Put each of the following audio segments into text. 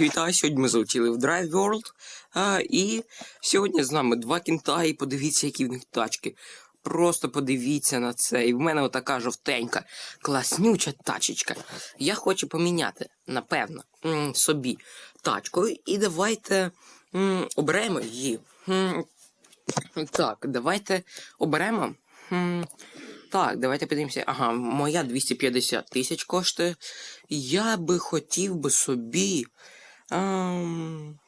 Вітаю, сьогодні ми залетіли в Drive World. А, і сьогодні з нами два кінта, і подивіться, які в них тачки. Просто подивіться на це. І в мене отака жовтенька, класнюча тачечка. Я хочу поміняти, напевно, собі тачку. І давайте оберемо її. Так, давайте оберемо. Так, давайте подивимося. Ага, моя 250 тисяч коштує. Я би хотів би собі. Ем,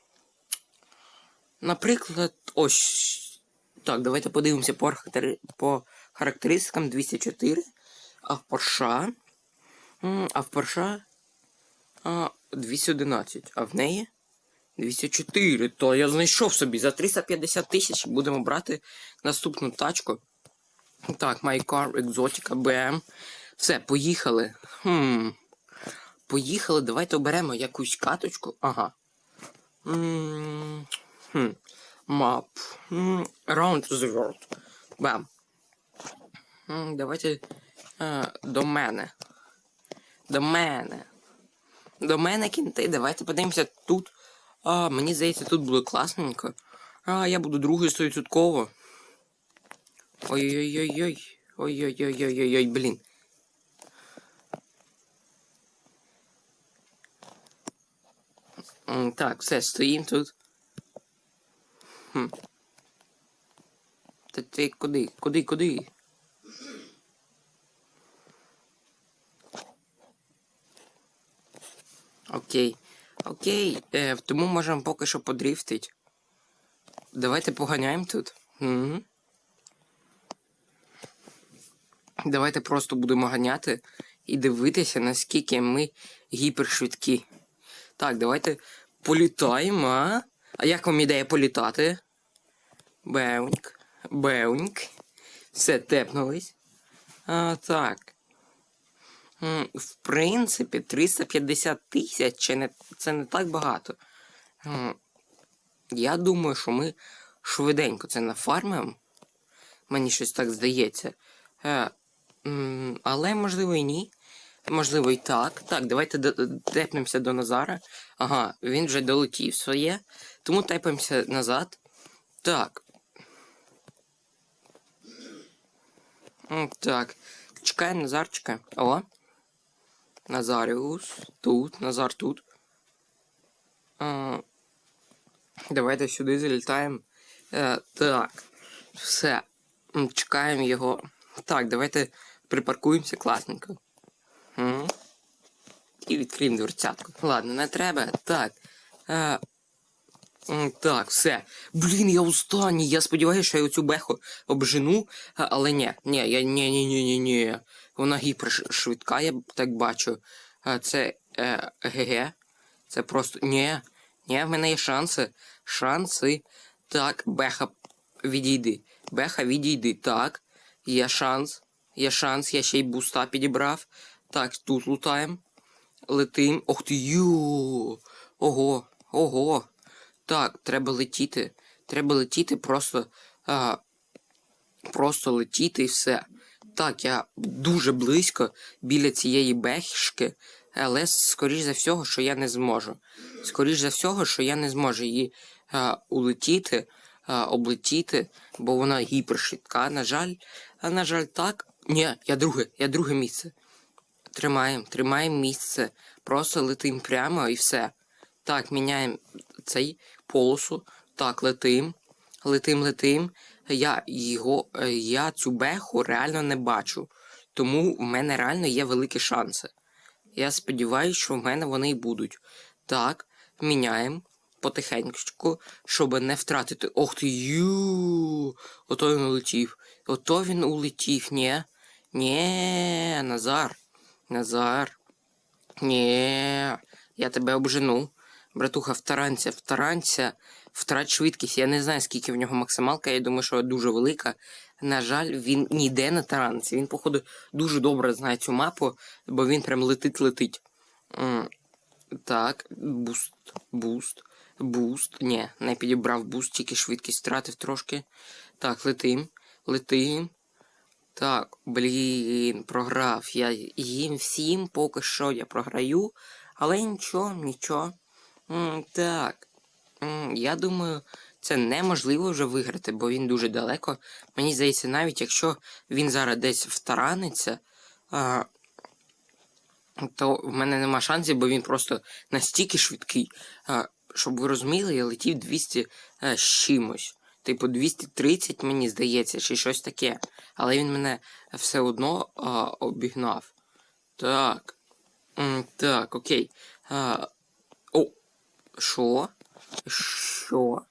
наприклад, ось. Так, давайте подивимося по, характери... по характеристикам 204. А в Порша. А в Порша. 211. А в неї 204. То я знайшов собі за 350 тисяч будемо брати наступну тачку. Так, My Car Exotica BM. Все, поїхали. Хм. Поїхали, давайте оберемо якусь каточку. Ага. М, Хм. Map. М, Around the world. Бам. Давайте е, до мене. До мене. До мене кінти. Давайте подивимося тут. Мені здається, тут буде класненько. А, я буду другою стовідсотково. Ой-ой-ой-ой. Ой-ой-ой-ой-ой, блін. Так, все, стоїм тут. Хм. Та ти куди? Куди, куди? Окей. Окей. Е, тому можемо поки що подрифтить. Давайте поганяємо тут. Угу. Давайте просто будемо ганяти і дивитися, наскільки ми гіпершвидкі. Так, давайте політаємо, а? А як вам ідея політати? Беуньк. Беуньк. Все, тепнулись. А, так. В принципі, 350 тисяч це не, це не так багато. Я думаю, що ми швиденько це нафармимо. Мені щось так здається. Е, але можливо і ні. Можливо, і так. Так, давайте тепнемося до Назара. Ага, він вже долетів своє. Тому тепаємося назад. Так. Так. Чекаємо Назарчика. О. Назаріус. Тут. Назар тут. А, давайте сюди залітаємо. Е, так. Все. Чекаємо його. Так, давайте припаркуємося класненько. М. І відкриємо дверцятку. Ладно, не треба. Так. Е, так, все. Блін, я останній. Я сподіваюся, що я оцю беху обжену. Але ні, ні, я ні, ні, ні, ні, ні. Вона гіпершвидка, я так бачу. А, це е, ГГ. Це просто. Ні. Ні, в мене є шанси. Шанси. Так, Беха, відійди. Беха, відійди. Так. Є шанс. Є шанс, я ще й буста підібрав. Так, тут лутаємо. Летим. Ох ти ю. Ого, ого. Так, треба летіти. Треба летіти, просто. А, просто летіти і все. Так, я дуже близько біля цієї бехішки, але скоріш за всього, що я не зможу. Скоріш за всього, що я не зможу її а, улетіти, а, облетіти, бо вона гіпершвидка, на жаль. А на жаль, так. Ні, я друге, я друге місце. Тримаємо, тримаємо місце. Просто летим прямо і все. Так, міняємо цей полосу. Так, летим. Летим, летим. Я його, е, я цю беху реально не бачу. Тому в мене реально є великі шанси. Я сподіваюся, що в мене вони й будуть. Так, міняємо потихеньку, щоб не втратити. Ох ти ю. Ото він улетів. Ото він улетів. Ні. Ні, Назар. Назар. Ні. Я тебе обжену. Братуха, втаранця, втаранця, втрать швидкість. Я не знаю, скільки в нього максималка, я думаю, що дуже велика. На жаль, він ніде не тараниться. Він, походу, дуже добре знає цю мапу, бо він прям летить-летить. Так, буст, буст, буст. Ні, не підібрав буст, тільки швидкість втратив трошки. Так, летим, летим. Так, блін, програв. Я їм всім поки що я програю. Але нічого, нічого. М, так. М, я думаю, це неможливо вже виграти, бо він дуже далеко. Мені здається, навіть якщо він зараз десь втараниться, а, то в мене нема шансів, бо він просто настільки швидкий. А, щоб ви розуміли, я летів 200 е, з чимось. Типу 230, мені здається, чи щось таке. Але він мене все одно а, обігнав. Так. Так, окей. А, о, що? Що?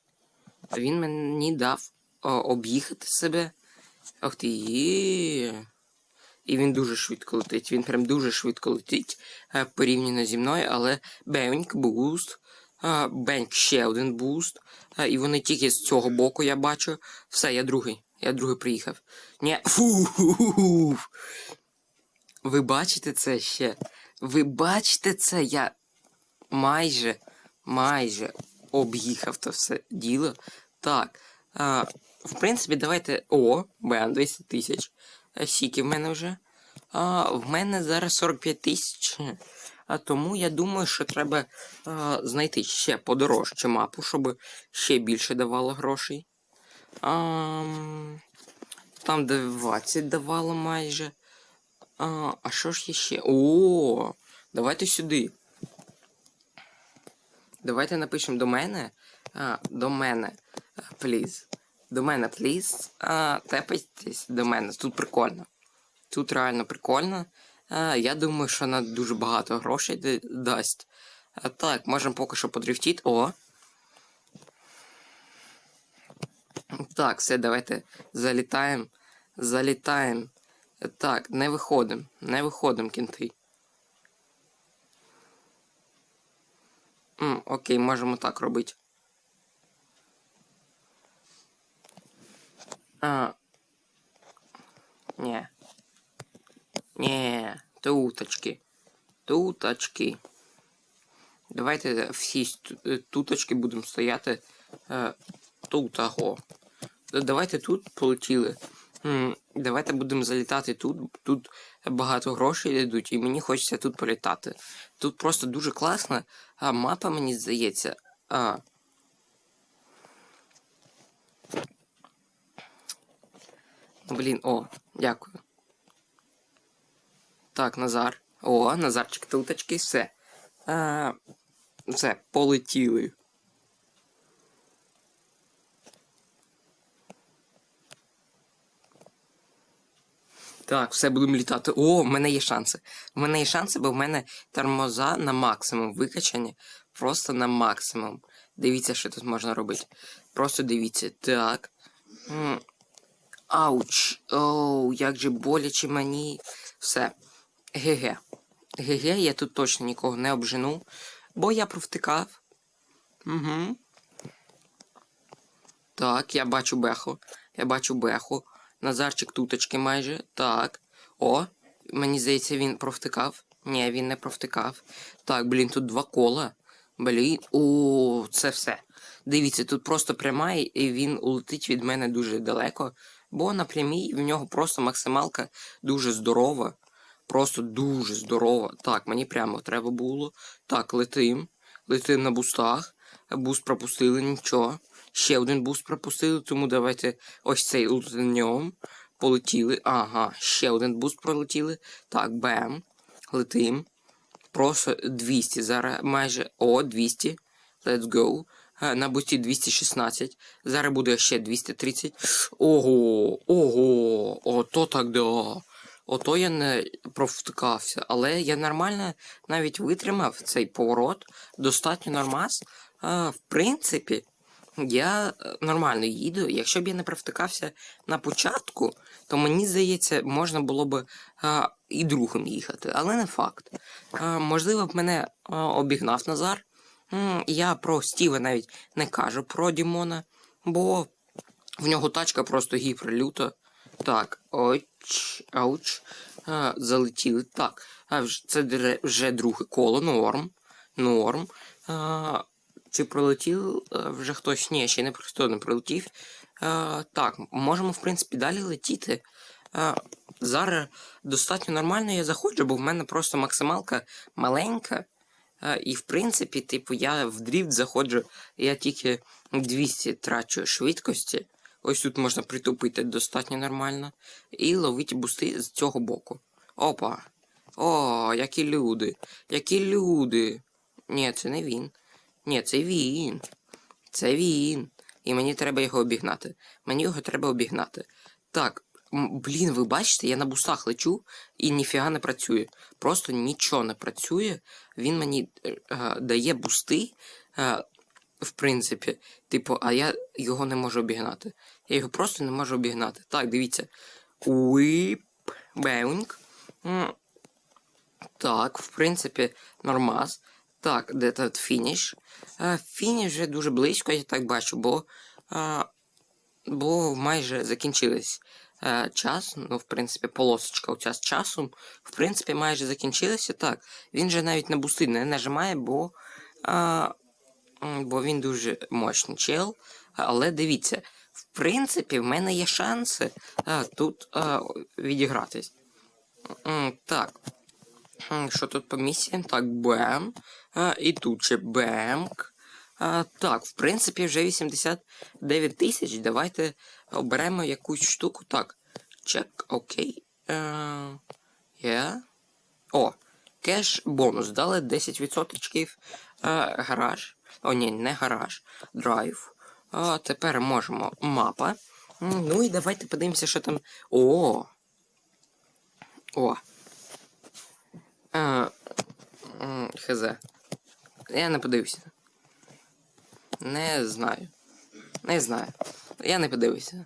Він мені дав а, об'їхати себе. Ах ти є. І він дуже швидко летить. Він прям дуже швидко летить е, порівняно зі мною, але бенк, буст, бенк ще один буст. І вони тільки з цього боку я бачу. Все, я другий. Я другий приїхав. Ні. Фу. Ви бачите це ще? Ви бачите це? Я майже, майже об'їхав то все діло. Так. А, в принципі, давайте. О, Бен, 200 тисяч. Е, Сіки в мене вже. А, в мене зараз 45 тисяч. А тому я думаю, що треба а, знайти ще подорожче мапу, щоб ще більше давало грошей. А, там 20 давало майже. А, а що ж є ще? О, давайте сюди. Давайте напишемо до мене. А, до мене. Пліз. До мене, пліз. А, до мене. Тут прикольно. Тут реально прикольно. А, я думаю, що вона дуже багато грошей дасть. Так, можемо поки що подрифтіти. О. Так, все, давайте залітаємо. Залітаємо. Так, не виходимо. Не виходимо, кінти. М, окей, можемо так робити. А. Ні. Ні, туточки. Туточки. Давайте всі туточки будемо стояти е, тут аго. Давайте тут полетіли. Давайте будемо залітати тут. Тут багато грошей йдуть, і мені хочеться тут політати. Тут просто дуже класна а, мапа, мені здається. А, Блін, о, дякую. Так, Назар. О, Назарчик, туточки, все. А, все, полетіли. Так, все будемо літати. О, в мене є шанси. В мене є шанси, бо в мене тормоза на максимум викачані. Просто на максимум. Дивіться, що тут можна робити. Просто дивіться. Так. Ауч. Оу, як же боляче мені. Все. ГГ. ГГ, я тут точно нікого не обжену, бо я провтикав. Угу. Так, я бачу беху. Я бачу беху. Назарчик туточки майже. Так. О, мені здається, він провтикав. Ні, він не провтикав. Так, блін, тут два кола. Блін. О, це все. Дивіться, тут просто пряма, і він улетить від мене дуже далеко. Бо на прямій в нього просто максималка дуже здорова. Просто дуже здорова. Так, мені прямо треба було. Так, летим. Летим на бустах. Буст пропустили, нічого. Ще один буст пропустили, тому давайте ось цей лутнем. Полетіли. Ага, ще один буст пролетіли. Так, бем. Летим. Просто 200. Зараз майже. О, 200. Let's go. Е, На бусті 216. Зараз буде ще 230. Ого, ого, ото так да. Ото я не провтикався, але я нормально навіть витримав цей поворот. Достатньо нормас. А, в принципі, я е, нормально їду. Якщо б я не провтикався на початку, то мені здається, можна було б а, і другим їхати, але не факт. А, можливо, б мене а, обігнав Назар. Я про Стіва навіть не кажу про Дімона, бо в нього тачка просто гіперлюта. Так, оч, ауч. А, залетіли. Так, а це вже друге коло, норм. Норм. А, чи пролетів вже хтось? Ні, ще не хто не прилетів. А, так, можемо, в принципі, далі летіти. А, зараз достатньо нормально я заходжу, бо в мене просто максималка маленька. І в принципі, типу, я в дріфт заходжу, я тільки 200 трачу швидкості. Ось тут можна притупити достатньо нормально. І ловити бусти з цього боку. Опа. О, які люди. Які люди. Ні, це не він. Ні, це він. Це він. І мені треба його обігнати. Мені його треба обігнати. Так, блін, ви бачите, я на бусах лечу і ніфіга не працює. Просто нічого не працює. Він мені е, е, дає бусти, е, в принципі, типу, а я його не можу обігнати. Я його просто не можу обігнати. Так, дивіться. Уип, беунг. Так, в принципі, нормас. Так, де тут фініш? Е, Фініш вже дуже близько, я так бачу, бо, е, бо майже закінчились е, час. Ну, в принципі, полосочка у час часу. В принципі, майже закінчилася. Так, він же навіть на бусти не нажимає, бо, м, бо він дуже мощний чел. Але дивіться, в принципі, в мене є шанси е, тут е, відігратись. Так. Що тут по місіям? Так, бем. А, і тут ще бемк. А, так, в принципі, вже 89 тисяч. Давайте оберемо якусь штуку. Так. Чек, окей. Е, yeah. О, кеш бонус. Дали 10%. Е, гараж. О, ні, не гараж. Драйв. А, тепер можемо мапа. Ну і давайте подивимося, що там. О! О! А, хз. Я не подивився. Не знаю. Не знаю. Я не подивився.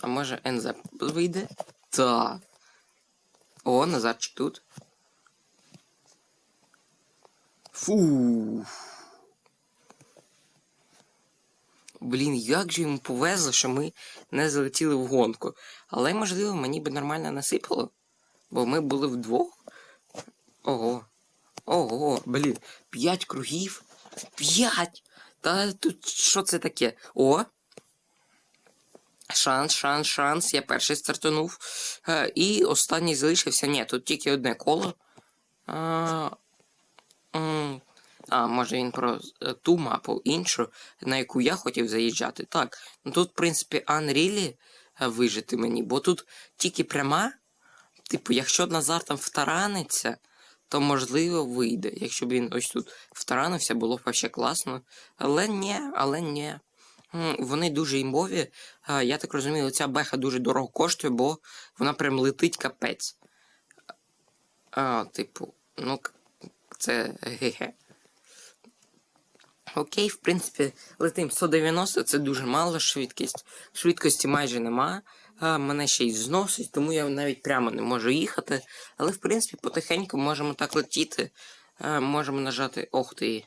А може НЗ вийде? Так. О, Назарчик тут. Фу. Блін, як же йому повезло, що ми не залетіли в гонку. Але, можливо, мені би нормально насипало. Бо ми були вдвох. Ого. Ого, блін, п'ять кругів. П'ять! Та тут що це таке? О! Шанс, шанс, шанс. Я перший стартанув. Е, і останній залишився. Ні, тут тільки одне коло. А, а може він про е, ту мапу, іншу, на яку я хотів заїжджати. Так, ну тут, в принципі, Unreal е, вижити мені, бо тут тільки пряма. Типу, якщо Назар там втараниться, то можливо вийде. Якщо б він ось тут втаранився, було б вообще класно. Але ні, але ні. Вони дуже імбові. Я так розумію, ця беха дуже дорого коштує, бо вона прям летить капець. А, типу, ну, це ге-ге. Окей, в принципі, летим 190, це дуже мало швидкість. Швидкості майже нема. А, мене ще й зносить, тому я навіть прямо не можу їхати. Але, в принципі, потихеньку можемо так летіти. А, можемо нажати. Ох ти.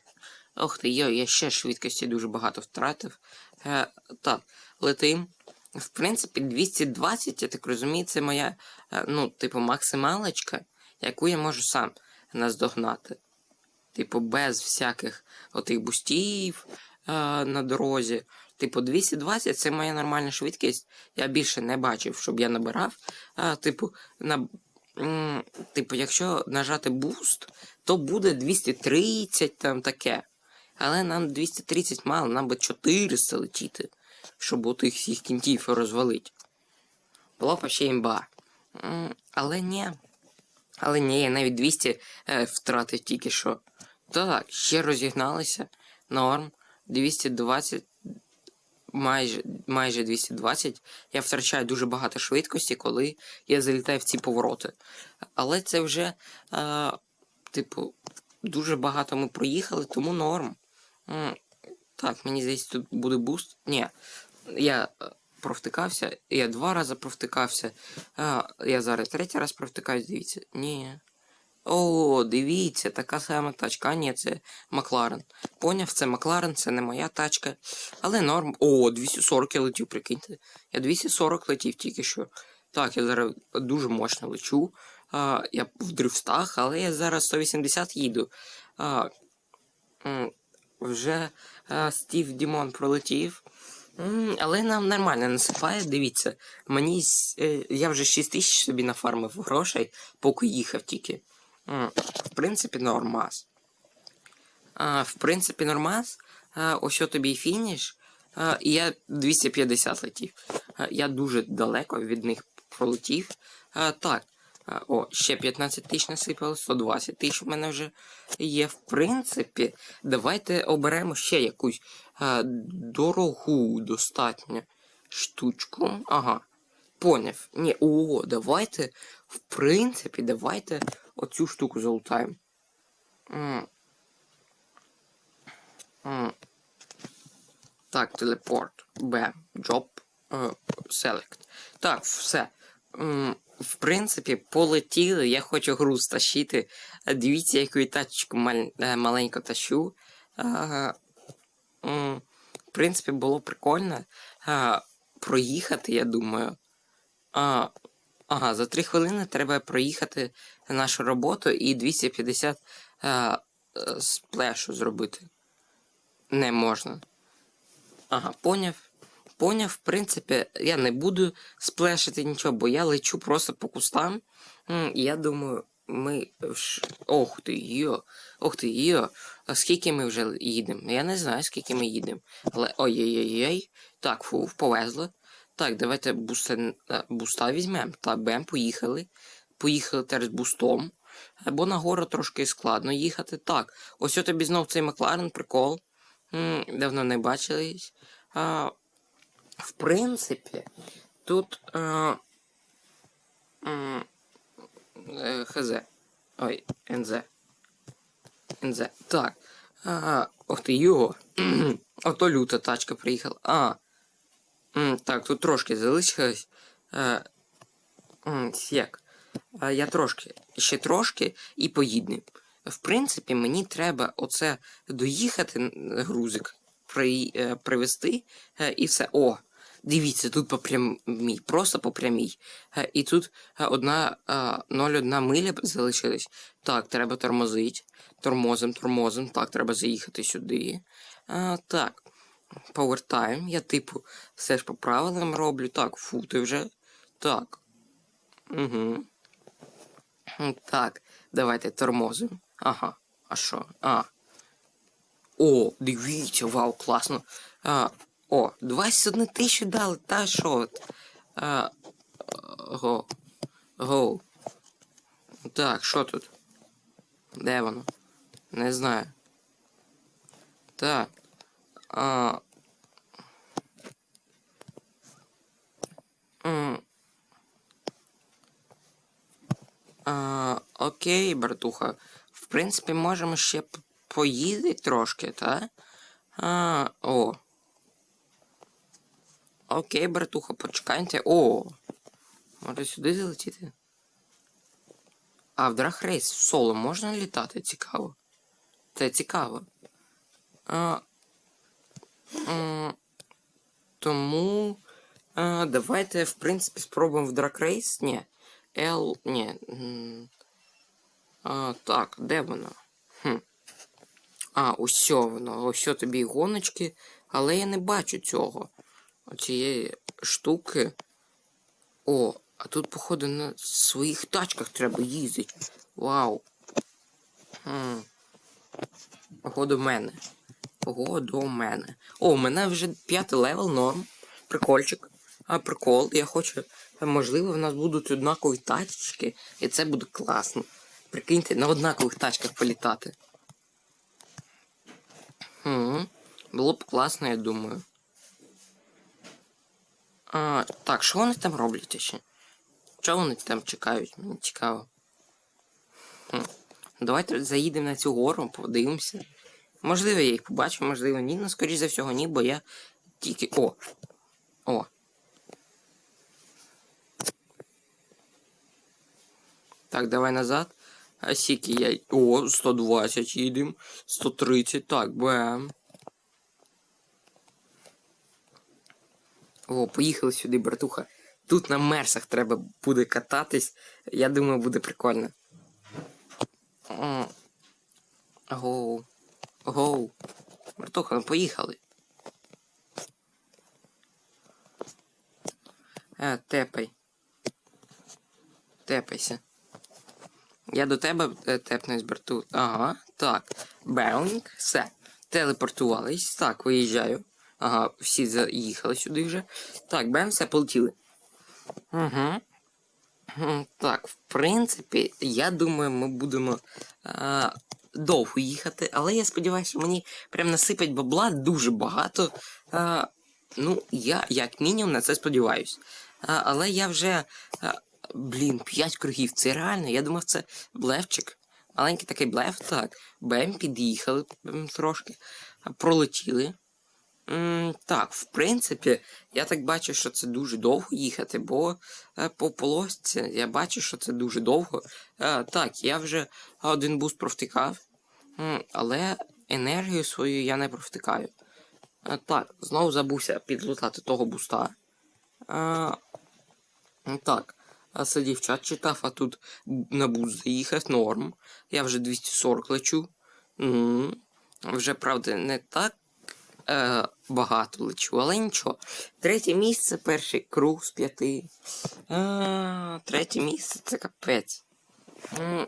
Ох ти, йо, я ще швидкості дуже багато втратив. Е, так, летим. В принципі, 220, я так розумію, це моя, е, ну, типу, максималочка, яку я можу сам наздогнати. Типу, без всяких отих бустів е, на дорозі. Типу, 220 це моя нормальна швидкість. Я більше не бачив, щоб я набирав. А, типу, на, м, типу, якщо нажати буст, то буде 230 там таке. Але нам 230 мало, нам би 400 летіти, щоб у тих всіх кінтів розвалити. Було б ще імба. М, Але ні. Але ні, я навіть 200 е, втратив тільки що. Так, ще розігналися. Норм. 220. Майже, майже 220. Я втрачаю дуже багато швидкості, коли я залітаю в ці повороти. Але це вже, е, типу, дуже багато ми проїхали, тому норм. Так, мені здається, тут буде буст. Ні. Я е, провтикався, я два рази провтикався. Я зараз третій раз провтикаюсь, дивіться. Ні. О, дивіться, така сама тачка. А, ні, це Макларен. Поняв, це Макларен, це не моя тачка. Але норм. О, 240 я летів, прикиньте. Я 240 летів тільки що. Так, я зараз дуже мощно лечу. А, я в дрифтах, але я зараз 180 їду. А, вже а, Стів Дімон пролетів. Але нам нормально насипає, дивіться. Мені е, я вже 6 тисяч собі нафармив грошей, поки їхав тільки. В принципі, нормас. В принципі, нормас. Ось тобі і фініш. Я 250 летів. Я дуже далеко від них пролетів. Так. О, ще 15 тисяч насипали, 120 тисяч у мене вже є. В принципі, давайте оберемо ще якусь а, дорогу достатньо штучку. Ага. Поняв. Ні, о, давайте. В принципі, давайте оцю штуку залутаємо. Так, телепорт. Б. Job. Е, Select. Так, все. В принципі, полетіли. Я хочу груз тащити. Дивіться, яку я тачку е, маленько тащу. Е, В принципі, було прикольно проїхати, я думаю. А, ага, за 3 хвилини треба проїхати нашу роботу і 250 е, е, сплешу зробити. Не можна. Ага, поняв. Поняв, в принципі, я не буду сплешити нічого, бо я лечу просто по кустам. Я думаю, ми. Ох ти йо, ох ти йо. А скільки ми вже їдемо? Я не знаю, скільки ми їдемо. Але ой-ой-ой. Так, фу, повезло. Так, давайте буста, е, буста візьмемо. Так, бем, поїхали. Поїхали теж бустом. Е, Бо на гору трошки складно їхати. Так, ось от тобі знов цей Макларен, прикол. Давно не бачились. А, в принципі, тут. А, е, ХЗ. Ой, НЗ. НЗ. Так. А, ох ти його. Ото люта тачка приїхала. А. Так, тут трошки залишилось. Е, Як? Я трошки, ще трошки і поїдемо. В принципі, мені треба оце доїхати, грузик, е, привезти е, і все. О, дивіться, тут по прямій, просто по прямій. Е, і тут е, одна е, 0,1 миля залишилась. Так, треба тормозити. Тормозим, тормозим. Так, треба заїхати сюди. Е, так, повертаємо. Я, типу, все ж по правилам роблю. Так, фу, ти вже. Так. Угу. Так, давайте тормозимо. Ага. А що? А. О, дивіться, вау, класно. А, о, 21 тисячу дали, та що? го. Го. Так, що тут? Де воно? Не знаю. Так. А. А, окей, братуха. В принципі, можемо ще поїздити трошки, та? А, о. Окей, братуха, почекайте. О. Може сюди залетіти? А в драхрейс в соло можна літати? Цікаво. Це цікаво. А, тому. Давайте, в принципі, спробуємо в дракрейс. Ні. L. Ні. А, так, де воно? Хм. А, ось воно. Ось тобі гоночки, але я не бачу цього. Оцієї штуки. О, а тут, походу, на своїх тачках треба їздити. Вау. Хм. Ого до мене. Ого до мене. О, у мене вже п'ятий левел норм. Прикольчик. А прикол, я хочу. Можливо, в нас будуть однакові тачки, і це буде класно. Прикиньте, на однакових тачках політати. Хм, було б класно, я думаю. А, так, що вони там роблять ще? Що вони там чекають? Мені цікаво. Хм. Давайте заїдемо на цю гору, подивимося. Можливо, я їх побачу, можливо, ні. Ну, скоріш за всього, ні, бо я тільки. О! О! Так, давай назад. А сіки я. О, 120 їдем. 130. Так, бем. О, поїхали сюди, братуха. Тут на мерсах треба буде кататись. Я думаю, буде прикольно. Гоу. Гоу. Братуха, ну поїхали. Е, тепай. Тепайся. Я до тебе е, тепнусь борту. Ага, так. Беунг, все. Телепортувались. Так, виїжджаю. Ага, всі заїхали сюди вже. Так, бем, все, полетіли. Угу. Так, в принципі, я думаю, ми будемо а, довго їхати, але я сподіваюся, мені прям насипать бабла дуже багато. А, ну, я як мінімум на це сподіваюсь. А, але я вже. А, блін, 5 кругів. Це реально. Я думав, це блефчик. Маленький такий блеф, так. Бем, під'їхали трошки, пролетіли. М, так, в принципі, я так бачу, що це дуже довго їхати, бо е, по полосці я бачу, що це дуже довго. Е, так, я вже один буст провтикав, але енергію свою я не провтикаю. Е, так, знову забувся підлутати того буста. Е, так, сидів чат читав, а тут на буст заїхав норм. Я вже 240 лечу. М, Вже, правда, не так е, багато лечу, але нічого. Третє місце, перший круг з п'яти. Е, третє місце це капець.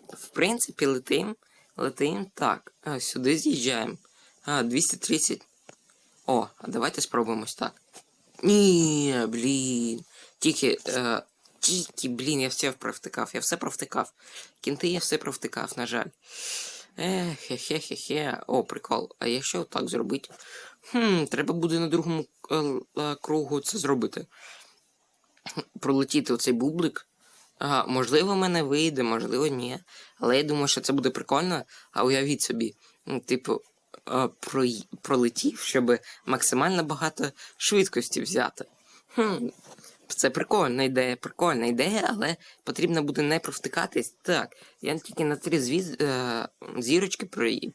В принципі, летим. Летим. Так, е, сюди з'їжджаємо. А, 230. О, а давайте спробуємо так. Ні, блін. Тільки. Е, тільки, блін, я все провтикав. Я все провтикав. Кінти я все провтикав, на жаль. Ех, хе-хе-хе-хе. О, прикол. А якщо так зробити? Хм, треба буде на другому е, е, кругу це зробити. Пролетіти оцей бублик. Ага, можливо, в мене вийде, можливо, ні. Але я думаю, що це буде прикольно. А уявіть собі, типу, е, прой- пролетів, щоб максимально багато швидкості взяти. Хм, це прикольна ідея, прикольна ідея, але потрібно буде не провтикатись. Так, я тільки на три звіз... зірочки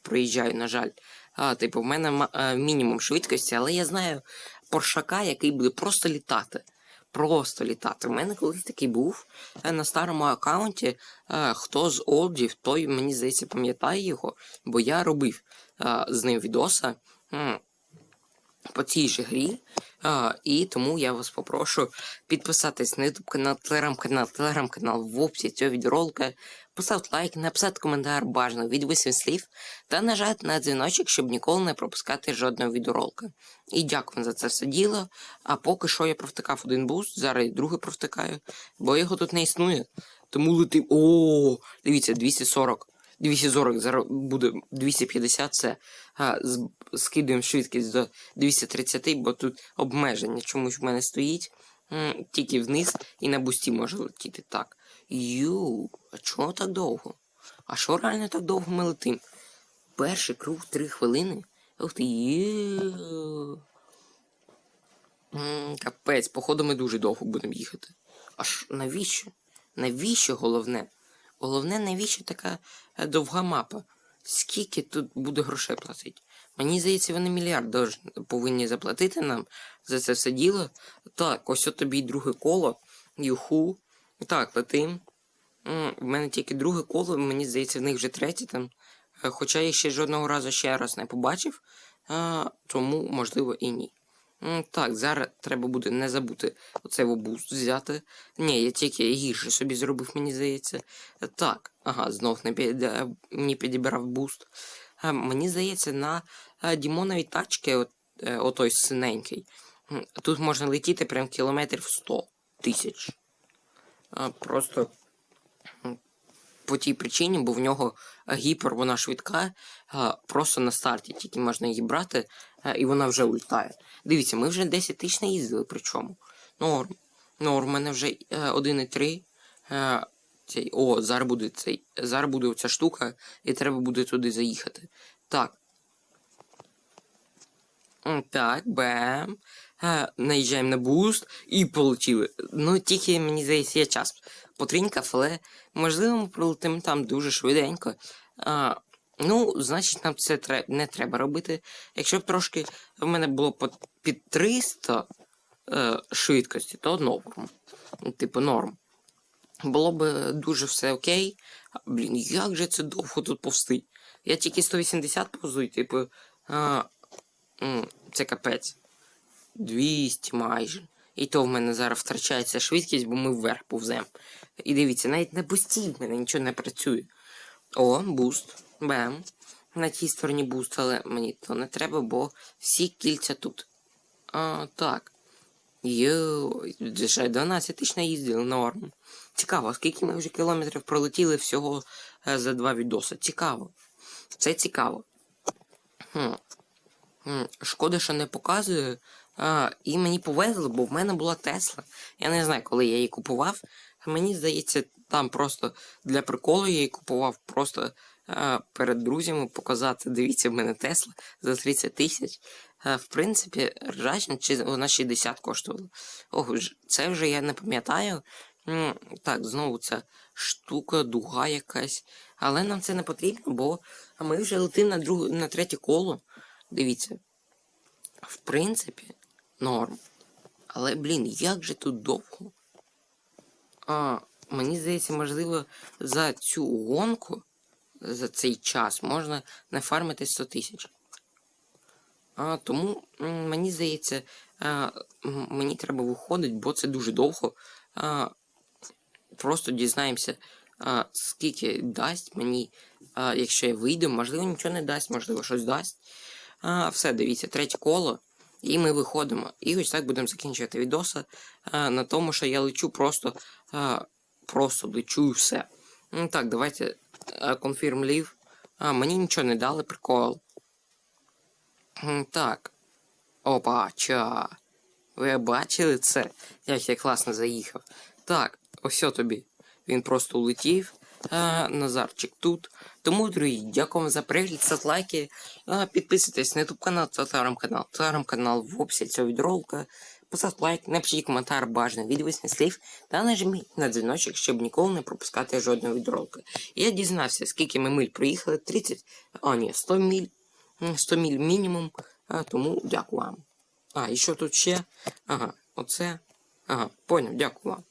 проїжджаю, на жаль. А, типу, в мене ма- е, мінімум швидкості, але я знаю поршака, який буде просто літати. Просто літати. У мене колись такий був е, на старому аккаунті. Е, хто з олдів, той, мені здається, пам'ятає його, бо я робив з ним відоса. По цій же грі. А, і тому я вас попрошу підписатись на YouTube канал, телеграм-канал, телеграм-канал в описі цього відеоролика, поставити лайк, написати коментар бажано від 8 слів та нажати на дзвіночок, щоб ніколи не пропускати жодного відеоролика. І дякую за це все діло. А поки що я провтикав один буст, зараз і другий провтикаю, бо його тут не існує. Тому летим. О, дивіться, 240. 240, зараз буде 250, це а, скидуємо швидкість до 230, бо тут обмеження чомусь в мене стоїть. Тільки вниз і на бусті може летіти. Так. Ю, а чого так довго? А що реально так довго ми летим? Перший круг 3 хвилини? Ух ти. Ю. Капець, походу ми дуже довго будемо їхати. Аж навіщо? Навіщо головне? Головне, навіщо така е, довга мапа? Скільки тут буде грошей платити? Мені здається, вони мільярд повинні заплатити нам за це все діло. Так, ось от тобі друге коло. Юху. Так, летим. В мене тільки друге коло, мені здається, в них вже третє там. Е, Хоча я ще жодного разу ще раз не побачив, а, тому, можливо, і ні. Так, зараз треба буде не забути оцей буст взяти. Ні, я тільки гірше собі зробив, мені здається. Е, Так, ага, знов не, не підібрав буст. Мені здається, на е, Дімоновій тачці, от, е, отой синенький, тут можна летіти прям кілометрів 100 тисяч. Просто по тій причині, бо в нього гіпер, вона швидка, просто на старті тільки можна її брати, е, і вона вже улітає. Дивіться, ми вже 10 тисяч не їздили, причому. Норм. Норм, у мене вже е, 1,3. Цей, о, зараз буде цей. Зараз буде оця штука, і треба буде туди заїхати. Так. Так, бем. Е, наїжджаємо на буст і полетіли. Ну, тільки, мені здається, є час потрінькав, але можливо ми пролетимо там дуже швиденько. А, ну, значить, нам це не треба робити. Якщо б трошки в мене було під 300 е, швидкості, то норм. Типу, норм. Було б дуже все окей. Блін, як же це довго тут повсти? Я тільки 180 повзу, типу. А, це капець. 200 майже. І то в мене зараз втрачається швидкість, бо ми вверх повземо. І дивіться, навіть на бусті в мене нічого не працює. О, буст. Бем. На тій стороні буст, але мені то не треба, бо всі кільця тут. А, так. Йо, вже 12 тисяч наїздили, норм. Цікаво, скільки ми вже кілометрів пролетіли всього е, за два відоси. Цікаво. Це цікаво. Хм. Хм. Шкода, що не показує. А, і мені повезло, бо в мене була Тесла. Я не знаю, коли я її купував. Мені здається, там просто для приколу я її купував просто а, перед друзями показати. Дивіться, в мене Тесла за 30 тисяч. В принципі, ржачно, чи вона 60 коштувала. Ох, це вже я не пам'ятаю. Так, знову ця штука, дуга якась. Але нам це не потрібно, бо ми вже летимо на друге, на третє коло. Дивіться. В принципі, норм. Але, блін, як же тут довго? А, мені здається, можливо, за цю гонку, за цей час, можна нафармити 100 тисяч. А, тому мені здається, а, мені треба виходити, бо це дуже довго. А, просто дізнаємося, а, скільки дасть мені, а, якщо я вийду, можливо, нічого не дасть, можливо, щось дасть. А, все, дивіться, третє коло. І ми виходимо. І ось так будемо закінчувати відоси а, на тому, що я лечу просто, а, просто лечу і все. Ну так, давайте confirm leave. А, мені нічого не дали, прикол. Так. Опа, ча. Ви бачили це? Як я класно заїхав. Так, ось тобі. Він просто улетів. А, Назарчик тут. Тому, друзі, дякую вам за перегляд, ставте лайки. А, підписуйтесь на YouTube канал, телеграм-канал. Телеграм-канал в описі цього відролика. Поставте лайк, напишіть коментар бажаний від весних слів та нажміть на дзвіночок, щоб ніколи не пропускати жодного відролика. Я дізнався, скільки ми миль проїхали. 30, а ні, 100 миль. М, 100 миль мінімум. А, тому дякую вам. А, і що тут ще? Ага, оце. Ага, поняв, дякую вам.